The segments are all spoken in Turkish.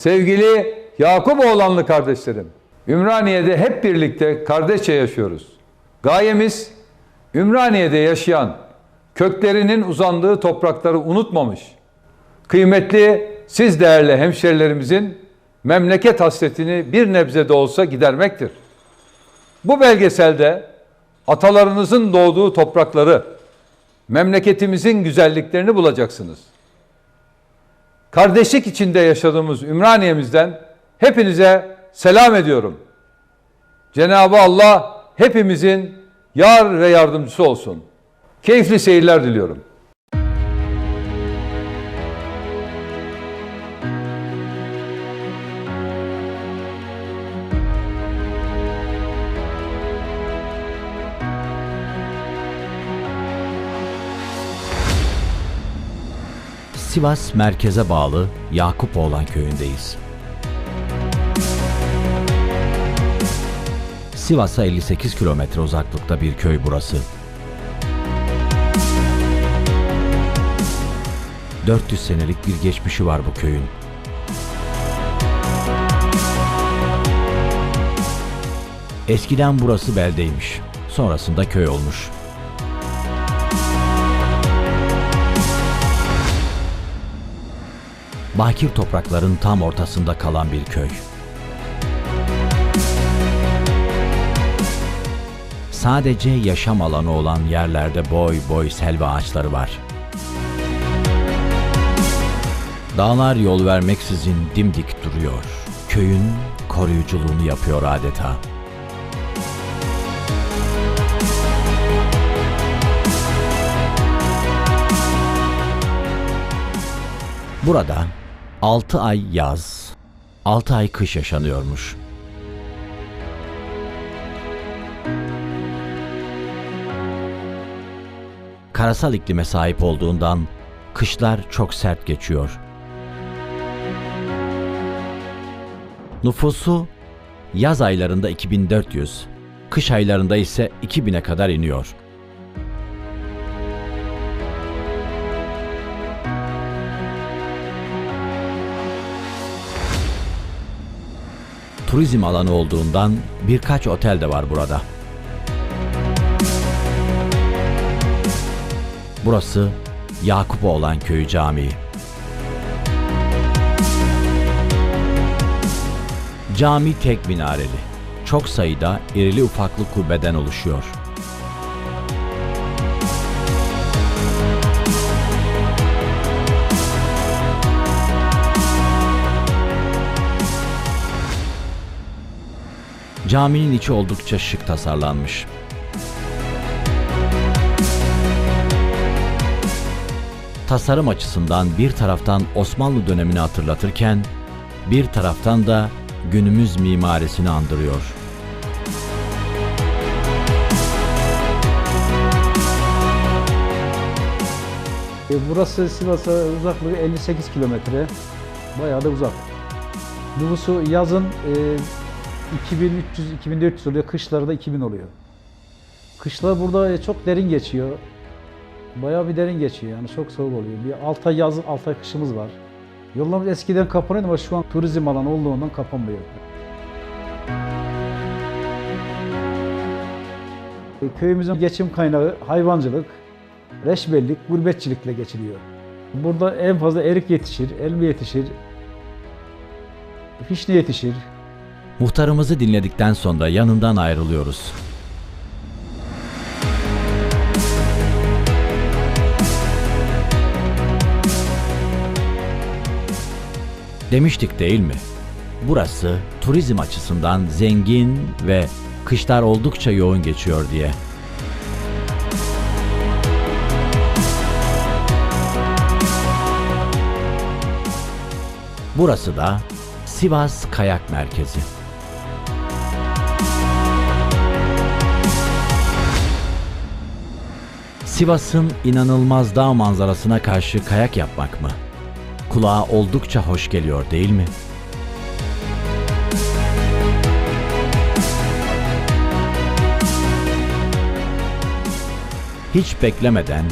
Sevgili Yakup oğlanlı kardeşlerim, Ümraniye'de hep birlikte kardeşçe yaşıyoruz. Gayemiz Ümraniye'de yaşayan, köklerinin uzandığı toprakları unutmamış, kıymetli siz değerli hemşerilerimizin memleket hasretini bir nebze de olsa gidermektir. Bu belgeselde atalarınızın doğduğu toprakları, memleketimizin güzelliklerini bulacaksınız. Kardeşlik içinde yaşadığımız Ümraniye'mizden hepinize selam ediyorum. Cenab-ı Allah hepimizin yar ve yardımcısı olsun. Keyifli seyirler diliyorum. Sivas merkeze bağlı Yakupoğlan köyündeyiz. Sivas'a 58 kilometre uzaklıkta bir köy burası. 400 senelik bir geçmişi var bu köyün. Eskiden burası beldeymiş. Sonrasında köy olmuş. Bakir toprakların tam ortasında kalan bir köy. Sadece yaşam alanı olan yerlerde boy boy selva ağaçları var. Dağlar yol vermeksizin dimdik duruyor. Köyün koruyuculuğunu yapıyor adeta. Burada 6 ay yaz, 6 ay kış yaşanıyormuş. Karasal iklime sahip olduğundan kışlar çok sert geçiyor. Nüfusu yaz aylarında 2400, kış aylarında ise 2000'e kadar iniyor. Turizm alanı olduğundan birkaç otel de var burada. Burası Yakupoğlan Köyü Camii. Cami tek minareli. Çok sayıda irili ufaklı kubbeden oluşuyor. Caminin içi oldukça şık tasarlanmış. Tasarım açısından bir taraftan Osmanlı dönemini hatırlatırken bir taraftan da günümüz mimarisini andırıyor. E, Burası Sivas'a uzaklığı 58 kilometre. Bayağı da uzak. Nüfusu yazın e, 2300-2400 oluyor, kışlarda 2000 oluyor. Kışlar burada çok derin geçiyor. Bayağı bir derin geçiyor yani çok soğuk oluyor. Bir 6 ay yaz, 6 ay kışımız var. Yollarımız eskiden kapanıyordu ama şu an turizm alanı olduğundan kapanmıyor. Köyümüzün geçim kaynağı hayvancılık, reşbellik, gurbetçilikle geçiliyor. Burada en fazla erik yetişir, elma yetişir, fişne yetişir. Muhtarımızı dinledikten sonra yanından ayrılıyoruz. Demiştik değil mi? Burası turizm açısından zengin ve kışlar oldukça yoğun geçiyor diye. Burası da Sivas Kayak Merkezi. Sivas'ın inanılmaz dağ manzarasına karşı kayak yapmak mı? Kulağa oldukça hoş geliyor değil mi? Hiç beklemeden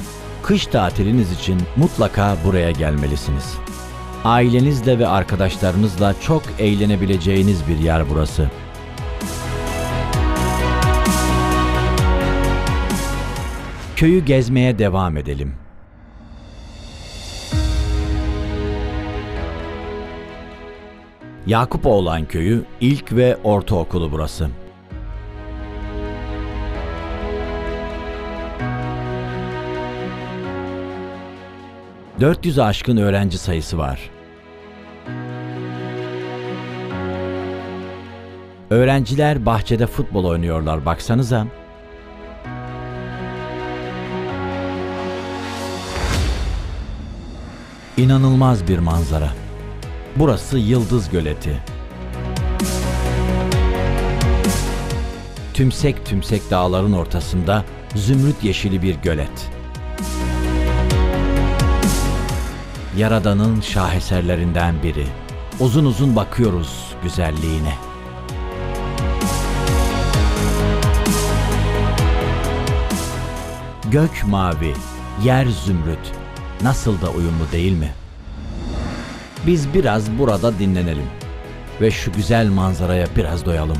kış tatiliniz için mutlaka buraya gelmelisiniz. Ailenizle ve arkadaşlarınızla çok eğlenebileceğiniz bir yer burası. Köyü gezmeye devam edelim. Yakupoğlan Köyü ilk ve ortaokulu burası. ...400'e aşkın öğrenci sayısı var. Öğrenciler bahçede futbol oynuyorlar baksanıza. İnanılmaz bir manzara. Burası Yıldız Göleti. Tümsek tümsek dağların ortasında zümrüt yeşili bir gölet. Yaradan'ın şaheserlerinden biri. Uzun uzun bakıyoruz güzelliğine. Gök mavi, yer zümrüt. Nasıl da uyumlu değil mi? Biz biraz burada dinlenelim ve şu güzel manzaraya biraz doyalım.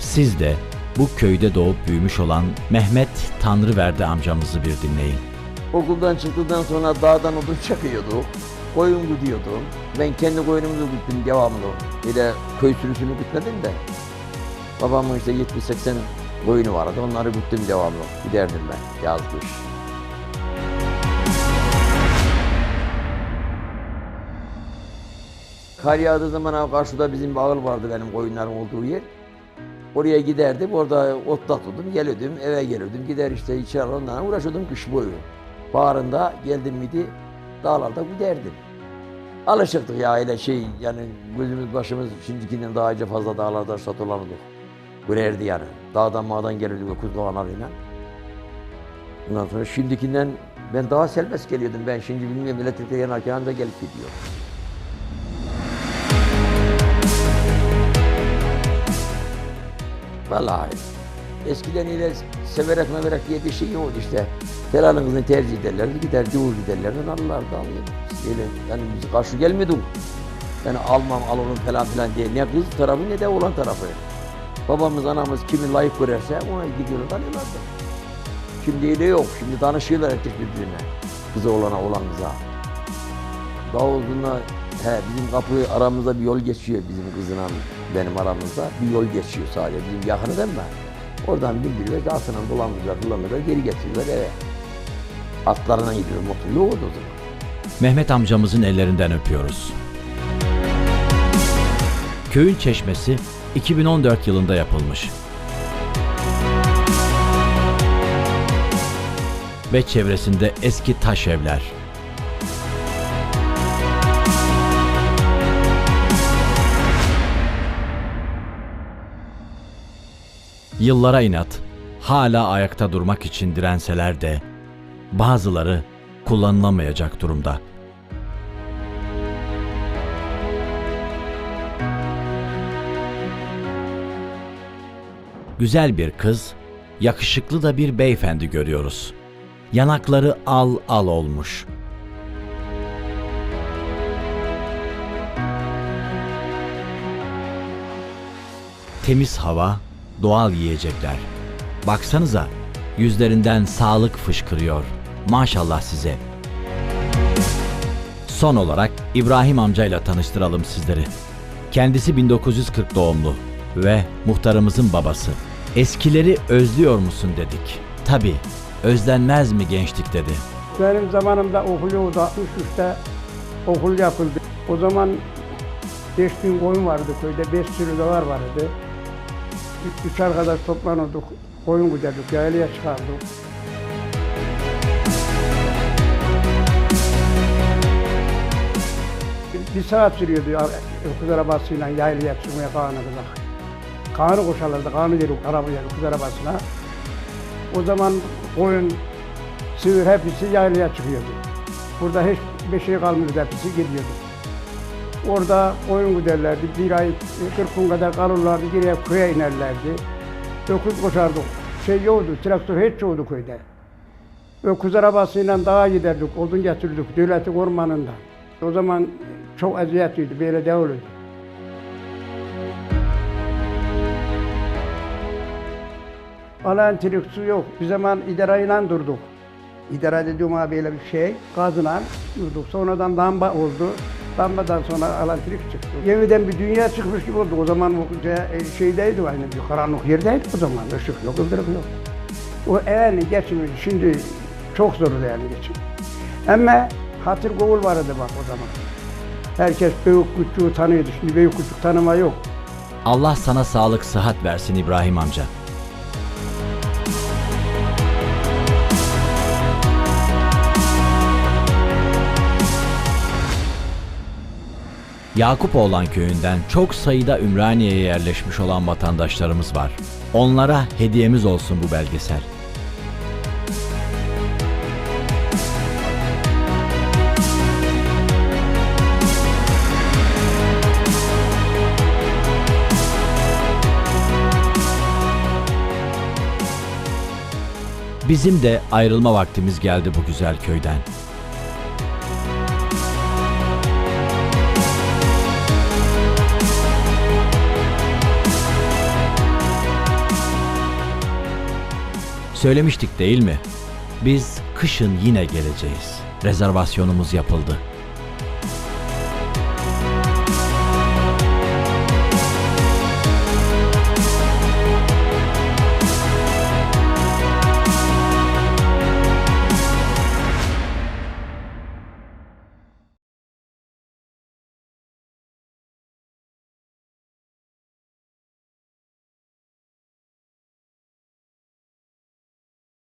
Siz de bu köyde doğup büyümüş olan Mehmet Tanrıverdi amcamızı bir dinleyin. Okuldan çıktıktan sonra dağdan odun çakıyorduk. Koyun gidiyordum. Ben kendi koyunumuzu güttüm devamlı. Bir de köy sürüsünü gütmedim de. Babamın işte 70-80 koyunu vardı. Onları güttüm devamlı. Giderdim ben yaz kış. Kar yağdığı zaman karşıda bizim bir ağıl vardı benim koyunların olduğu yer. Oraya giderdim, orada otlatırdım, gelirdim, eve gelirdim. Gider işte içeri onlarla uğraşıyordum kış boyu. Baharında geldim miydi dağlarda giderdim. Alışıktık ya öyle şey yani gözümüz başımız şimdikinden daha önce fazla dağlarda satolanırdık. Görerdi yani. Dağdan mağdan gelirdik o kuzdoğanlarıyla. Ondan sonra şimdikinden ben daha serbest geliyordum. Ben şimdi bilmiyorum elektrikte yanarken de gelip gidiyor. Vallahi eskiden öyle severek meverek diye bir şey yoktu işte. Helalınızı tercih ederlerdi, gider divur giderlerdi, alırlardı alıyordu. Öyle yani bizi karşı gelmiyorduk. Yani almam alırım falan filan diye ne kız tarafı ne de oğlan tarafı. Babamız anamız kimi layık görerse ona gidiyorlar alıyorlardı. Şimdi öyle yok. Şimdi danışıyorlar herkes birbirine. Kızı olana olan. Daha uzunla he, bizim kapı aramızda bir yol geçiyor bizim kızına benim aramızda. Bir yol geçiyor sadece bizim yakını değil mi? Oradan bindiriyorlar, altından dolanıyorlar, dolanıyorlar, geri getiriyorlar eve. Atlarına gidiyor, motor yok o. Mehmet amcamızın ellerinden öpüyoruz. Köyün çeşmesi 2014 yılında yapılmış. Ve çevresinde eski taş evler. Yıllara inat, hala ayakta durmak için direnseler de bazıları kullanılamayacak durumda. Güzel bir kız, yakışıklı da bir beyefendi görüyoruz. Yanakları al al olmuş. Temiz hava, doğal yiyecekler. Baksanıza, yüzlerinden sağlık fışkırıyor. Maşallah size. Son olarak İbrahim amcayla tanıştıralım sizleri. Kendisi 1940 doğumlu ve muhtarımızın babası. Eskileri özlüyor musun dedik. Tabi, özlenmez mi gençlik dedi. Benim zamanımda okul yoktu. 63'te okul yapıldı. O zaman 5 bin koyun vardı köyde, 5 sürü davar vardı. Üç, üç arkadaş toplanırdık, koyun güderdik, yaylaya çıkardık. Bir, saat sürüyordu öküz arabasıyla yaylaya çıkmaya Kaan'a kadar. Kaan'ı koşarlardı, Kaan'ı verip arabaya, öküz arabasına. O zaman koyun, sığır hepsi yaylaya çıkıyordu. Burada hiç bir şey kalmıyordu, hepsi gidiyordu. Orada koyun güderlerdi, bir ay 40 gün kadar kalırlardı, geriye köye inerlerdi. Öküz koşardık. Şey yoktu, traktör hiç yoktu köyde. Öküz arabasıyla dağa giderdik, odun getirdik devletin ormanından. O zaman çok eziyetliydi, böyle değildi. Alantrik su yok. Bir zaman idarayla durduk. İdara dediğim abi bir şey. Gazla durduk. Sonradan lamba oldu. Lambadan sonra alantrik çıktı. Yeniden bir dünya çıkmış gibi oldu. O zaman ce- şeydeydi aynı bir karanlık yerdeydi o zaman. Işık yok, ızdırık yok. O evvelin geçimi şimdi çok zor yani geçim. Ama hatır kovul vardı bak o zaman. Herkes büyük küçüğü tanıyordu. Şimdi büyük küçük tanıma yok. Allah sana sağlık sıhhat versin İbrahim amca. Yakupoğlan köyünden çok sayıda Ümraniye'ye yerleşmiş olan vatandaşlarımız var. Onlara hediyemiz olsun bu belgesel. Bizim de ayrılma vaktimiz geldi bu güzel köyden. Söylemiştik değil mi? Biz kışın yine geleceğiz. Rezervasyonumuz yapıldı.